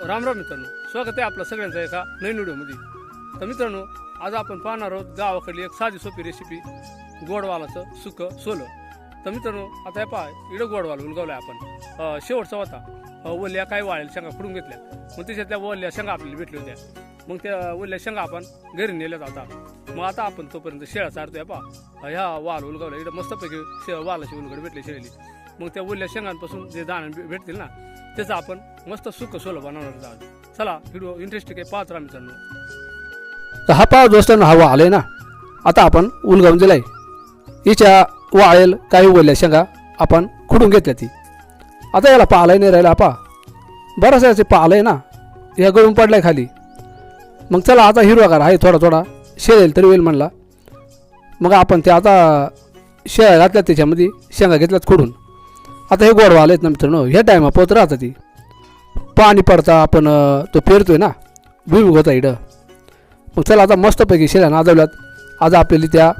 राम राम मित्रांनो स्वागत आहे आपलं सगळ्यांचं एका नवीन व्हिडिओमध्ये. तर मित्रांनो आज आपण पाहणार आहोत गावाकडली एक साधी सोपी रेसिपी गोडवालाचं सुकं सोलं. तर मित्रांनो आता हे पहा इकडं गोडवाल उलगवलाय आपण. शेवटचा होता. वल्ल्या काय वाळेल शेंगा फुडून घेतल्या. मग त्याच्यातल्या वल्ल्या शेंगा आपल्याला भेटल्या होत्या. मग त्या ओल्या शेंगा आपण घरी नेल्या जातात मग आता आपण तोपर्यंत शेळा चारतोय पहा. ह्या वाल उलगावला. इकडं मस्तपैकी शे वालाची उलगड भेटली शेळी मग त्या ओल्या शेंगांपासून जे दाण भेटतील ना त्याचं आपण मस्त सुख सोलं बनवणार आहोत चला व्हिडिओ इंटरेस्टिंग आहे. पाच राहा मित्रांनो. तर हा पाव दोस्तांना हवा आलाय ना. आता आपण उलगावून दिलाय. हिच्या वाळेल काही उगवल्या शेंगा आपण खुडून घेतल्या ती. आता याला पालाय नाही राहिला पा बराच याचे पालय ना या गळून पडलाय खाली. मग चला आता हिरवागार आहे थोडा थोडा. शेळेल तरी होईल म्हणला. मग आपण ते आता शेळ्या घातल्यात त्याच्यामध्ये शेंगा घेतल्यात खोडून. आता हे गोडवा आलेत ना मित्रांनो ह्या टायमा पोत राहतं ती. पाणी पडता आपण तो पेरतोय ना. भुईमुग होता इकडं मग चला आता मस्तपैकी शेळ्या नादवल्यात आज आपल्याला त्या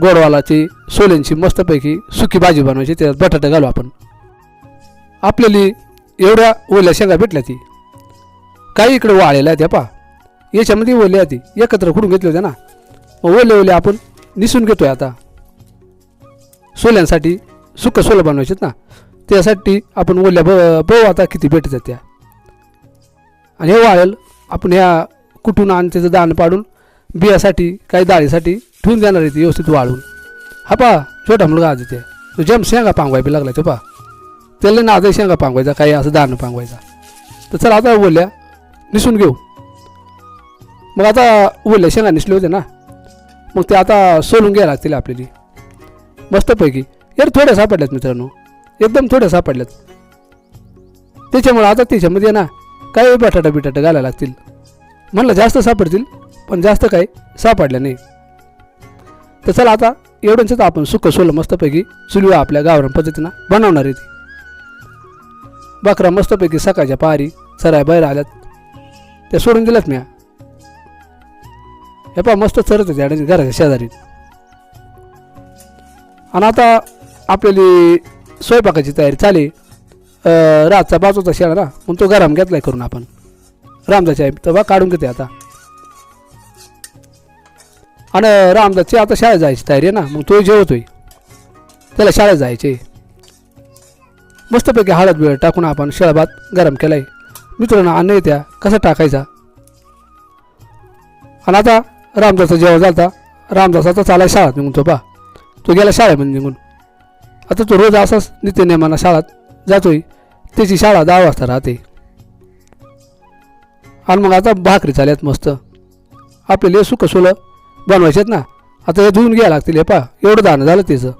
गोडवालाची सोल्यांची मस्तपैकी सुकी भाजी बनवायची त्यात बटाटा घालू आपण. आपल्याला एवढ्या ओल्या शेंगा भेटल्या ती. काही इकडे वाळलेल्या आहेत पा याच्यामध्ये ओल्या ती. एकत्र खुडून घेतले होते ना. मग ओले ओले आपण निसून घेतोय आता. सोल्यांसाठी सुकं सोलं बनवायचेत ना. त्यासाठी आपण ओल्या ब बघू आता किती भेटतात त्या. आणि हे वाळेल आपण ह्या कुठून आणि त्याचं दाण पाडून बियासाठी काही डाळीसाठी ठेवून देणार आहे ती व्यवस्थित वाळून. हा पा छोटा मुलगा आज ते तो जम शेंगा पांगवाय बी लागला तो पा त्याला ना आता शेंगा पांगवायचा काही असं दाण पांगवायचा. तर चला आता बोलल्या निसून घेऊ. मग आता उलल्या शेंगा निसले होते ना. मग ते आता सोलून घ्यायला लागतील आपल्याला. मस्तपैकी. यार थोड्या सापडल्यात मित्रांनो. एकदम थोड्या सापडल्यात त्याच्यामुळे आता त्याच्यामध्ये ना काही बटाटा बिटाटा घालायला लागतील. म्हणलं जास्त सापडतील पण जास्त काही सापडल्या नाही. तर चला आता एवढंच आपण सुकं सोलं मस्तपैकी चुलूया आपल्या गावरान पद्धतीनं बनवणार आहे ती. बकरा मस्तपैकी सकाळच्या पारी सराय बाहेर आल्यात. त्या सोडून दिल्यात म्या. हे पहा मस्त चरत होते आणि घराच्या शेजारी. आणि आता आपल्याली स्वयंपाकाची तयारी चाली अं, रातचा बाजूचा शेळा ना मग तो गरम घेतलाय करून आपण. रामदासची आई तर बा काढून घेते आता. आणि रामदासची आता शाळेत जायची तयारी आहे ना मग तो जेवतोय. त्याला शाळेत जायचे मस्तपैकी हळद बिळद टाकून आपण शेळा भात गरम केलाय. मित्रांनो अन्न येत्या कसा टाकायचा? आणि आता रामदासचा जेव्हा झालता रामदास आता चालाय शाळेत निघून तो बा तो गेला शाळेमध्ये निघून. आता तो रोज असाच नित्यनेमानं शाळेत जातोय. त्याची शाळा दहा वाजता राहते. आणि मग आता भाकरी चाल्यात मस्त. आपल्याला सुख सोलं बनवायचे ना. आता हे धुवून घ्यायला लागतील हे पा एवढं दाणं झालं त्याचं.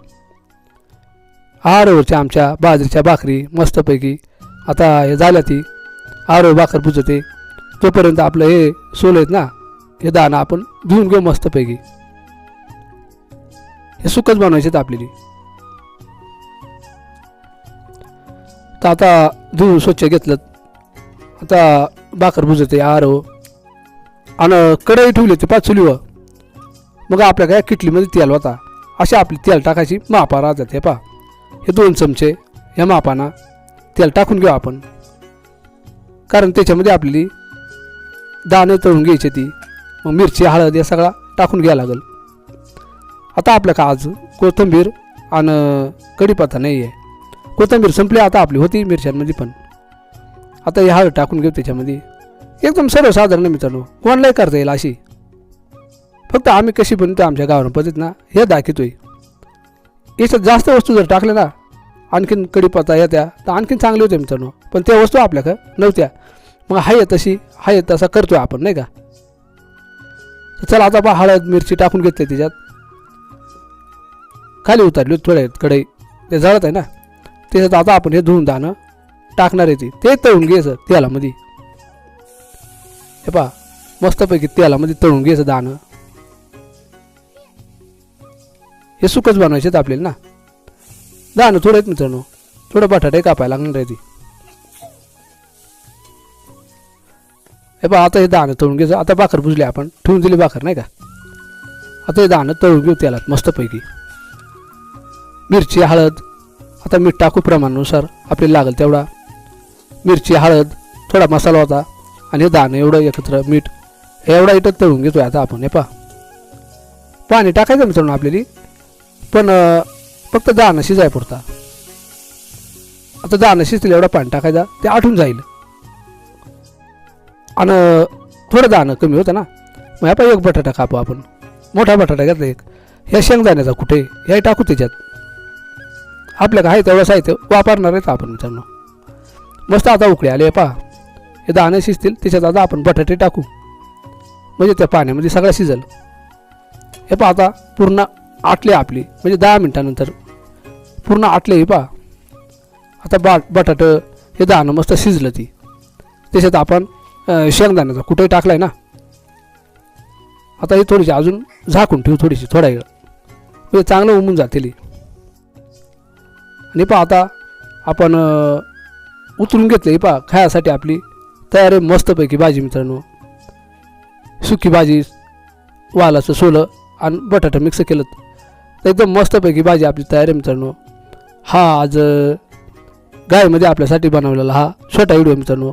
आरोच्या आमच्या बाजरीच्या भाकरी मस्तपैकी आता हे झाल्या ती. आरो भाकर पुजते तोपर्यंत आपलं हे सोलं आहेत ना. हे दाणं आपण धुवून घेऊ मस्तपैकी. हे सुकच बनवायचे आपल्याला. तर आता धुवून स्वच्छ घेतलं. आता भाकर बुजते आरो. आणि कढई ठेवली होती पाच चुलीवर मग आपल्या काय किटलीमध्ये तेल होता. असे आपली तेल टाकायची मापा राहतात हे पा हे दोन चमचे ह्या मापाना तेल टाकून घेऊ आपण. कारण त्याच्यामध्ये आपली दाणे तळून घ्यायची ती. मग मिरची हळद या सगळा टाकून घ्यायला लागेल. आता आपल्या का आज? कोथिंबीर आणि कढीपत्ता नाही आहे. कोथिंबीर संपली आता आपली होती मिरच्यांमध्ये पण. आता हे हळद टाकून घेऊ त्याच्यामध्ये. एकदम सर्वसाधारण मित्रांनो. कोणालाही करता येईल अशी? फक्त आम्ही कशी बनतो आमच्या गावानं पद्धत ना हे दाखवतोय. याच्यात जास्त वस्तू जर टाकल्या ना आणखीन कढीपत्ता येत्या तर आणखीन चांगले होते मित्रांनो. पण त्या वस्तू आपल्याकडं नव्हत्या. मग हाय तशी हाय तसा करतो आपण नाही का? तर चला आता बा हळद मिरची टाकून घेतली त्याच्यात. खाली उतरली थोडे कढई. ते जळत आहे ना. त्याच्यात आता आपण हे धुवून दाणं टाकणार आहे ती. ते तळून घ्यायचं तेलामध्ये. हे पा मस्तपैकी तेलामध्ये तळून घ्यायचं दाणं. हे सुकच बनवायचे आहेत आपल्याला ना. दाणं थोडं आहेत मित्रांनो. थोडं बटाटे कापायला लागणार आहे ती. हे पहा आता हे दाणं तळून घ्यायचं आता भाकर बुजली आपण. ठेवून दिली भाकर नाही का? आता हे दाणं तळून घेऊ तेलात मस्तपैकी. मिरची हळद. आता मीठ टाकू प्रमाणानुसार. आपल्याला लागेल तेवढा. मिरची हळद थोडा मसाला होता. आणि हे दाणं एवढं एकत्र मीठ. एवढा इथं तळून घेतोय आता आपण हे पा पाणी टाकायचं मित्रांनो आपल्याला. पण फक्त दाणं शिजाय पुरता आता दाणं शिजतील एवढा पाणी टाकायचं. ते आठून जाईल. आणि थोडं दाणं कमी होतं ना. मग ह्या एक बटाटा कापू आपण. मोठा बटाटा घेतला एक. ह्या शेंगदाण्याचा कुठे? ह्या टाकू त्याच्यात. आपल्याकडे आहे तेवढं साहित्य वापरणार आहेत आपण मित्रांनो. मस्त आता उकळे आले पहा. हे दाणे शिजतील त्याच्यात आता आपण बटाटे टाकू. म्हणजे त्या पाण्यामध्ये सगळं शिजल. हे पहा आता पूर्ण आटले आपली. म्हणजे दहा मिनटानंतर. पूर्ण आटले हे पहा. आता बा बटाटं हे दाणं मस्त शिजलं ती. त्याच्यात आपण शेंगदाण्याचा कुठेही टाकलाय ना आता हे थोडीशी अजून झाकून ठेवू थोडीशी थोडा वेळ. म्हणजे चांगलं उमून जातील आणि पहा आता आपण उतरून घेतलं हे पहा खायासाठी आपली तयार आहे मस्तपैकी भाजी मित्रांनो. सुकी भाजी वालाचं सोलं आणि बटाटा मिक्स केलं. तर एकदम मस्तपैकी भाजी आपली तयार आहे मित्रांनो. हा आज गायमध्ये आपल्यासाठी बनवलेला हा छोटा व्हिडिओ मित्रांनो.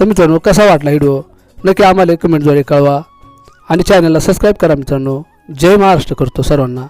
तर मित्रांनो कसा वाटला व्हिडिओ? नक्की आम्हाला कमेंटद्वारे कळवा. आणि चॅनलला सबस्क्राईब करा मित्रांनो. जय महाराष्ट्र करतो सर्वांना.